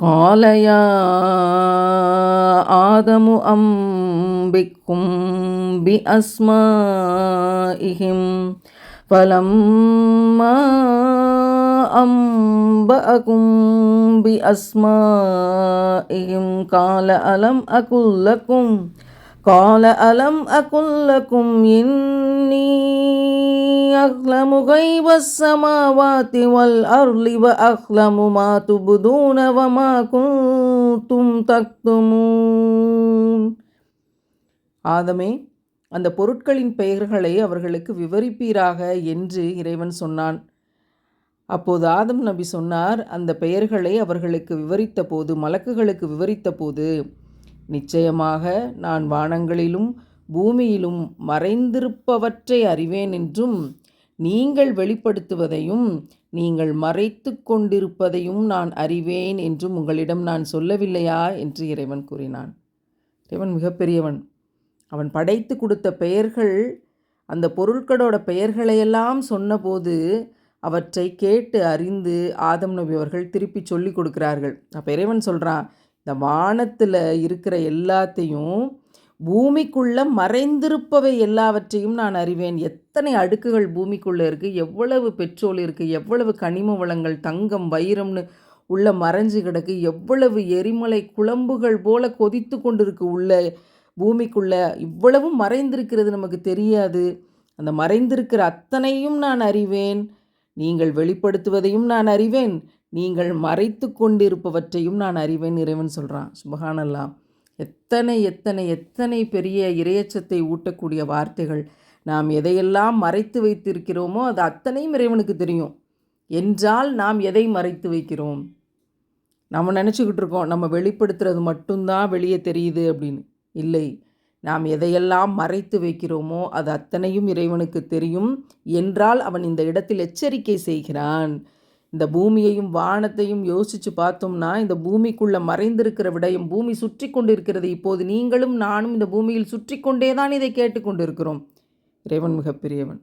قال يا آدم أنبئكم بأسمائهم فلما أنبأكم بأسمائهم قال ألم أقل لكم قال ألم أقل لكم إني أعلم غيب السماوات والأرض وأعلم ما تبدون وما كنتم تكتمون ஆதமே அந்த பொருட்களின் பெயர்களை அவர்களுக்கு விவரிப்பீராக என்று இறைவன் சொன்னான் அப்போது ஆதம் நபி சொன்னார் அந்த பெயர்களை அவர்களுக்கு விவரித்த போது மலக்குகளுக்கு விவரித்த போது நிச்சயமாக நான் வானங்களிலும் பூமியிலும் மறைந்திருப்பவற்றை அறிவேன் என்றும் நீங்கள் வெளிப்படுத்துவதையும் நீங்கள் மறைத்து கொண்டிருப்பதையும் நான் அறிவேன் என்றும் உங்களிடம் நான் சொல்லவில்லையா? என்று இறைவன் கூறினான். இறைவன் மிகப்பெரியவன். அவன் படைத்து கொடுத்த பெயர்கள் அந்த பொருட்களோட பெயர்களையெல்லாம் சொன்னபோது அவற்றை கேட்டு அறிந்து ஆதம் நபி அவர்கள் திருப்பி சொல்லி கொடுக்கிறார்கள். அப்போ இறைவன் சொல்கிறான் இந்த வானத்தில் இருக்கிற எல்லாத்தையும் பூமிக்குள்ளே மறைந்திருப்பவை எல்லாவற்றையும் நான் அறிவேன். எத்தனை அடுக்குகள் பூமிக்குள்ளே இருக்குது எவ்வளவு பெட்ரோல் இருக்குது எவ்வளவு கனிம வளங்கள் தங்கம் வைரம்னு உள்ள மறைஞ்சு கிடக்கு. எவ்வளவு எரிமலை குழம்புகள் போல கொதித்து கொண்டிருக்கு உள்ள பூமிக்குள்ள. இவ்வளவும் மறைந்திருக்கிறது நமக்கு தெரியாது. அந்த மறைந்திருக்கிற அத்தனையும் நான் அறிவேன். நீங்கள் வெளிப்படுத்துவதையும் நான் அறிவேன். நீங்கள் மறைத்து கொண்டிருப்பவற்றையும் நான் அறிவேன் இறைவன் சொல்கிறான் சுபகானல்லாம் எத்தனை எத்தனை எத்தனை பெரிய இரையச்சத்தை ஊட்டக்கூடிய வார்த்தைகள் நாம் எதையெல்லாம் மறைத்து வைத்திருக்கிறோமோ அது அத்தனையும் இறைவனுக்கு தெரியும். என்றால் நாம் எதை மறைத்து வைக்கிறோம்? நம்ம நினச்சிக்கிட்டு இருக்கோம் நம்ம வெளிப்படுத்துறது மட்டும்தான் வெளியே தெரியுது அப்படின்னு. இல்லை நாம் எதையெல்லாம் மறைத்து வைக்கிறோமோ அது அத்தனையும் இறைவனுக்கு தெரியும். என்றால் அவன் இந்த இடத்தில் எச்சரிக்கை செய்கிறான். இந்த பூமியையும் வானத்தையும் யோசித்து பார்த்தோம்னா இந்த பூமிக்குள்ளே மறைந்திருக்கிற விடயம் பூமி சுற்றி கொண்டிருக்கிறது. இப்போது நீங்களும் நானும் இந்த பூமியில் சுற்றி கொண்டே தான் இதை கேட்டுக்கொண்டிருக்கிறோம் இறைவன் மிகப்பெரியவன்.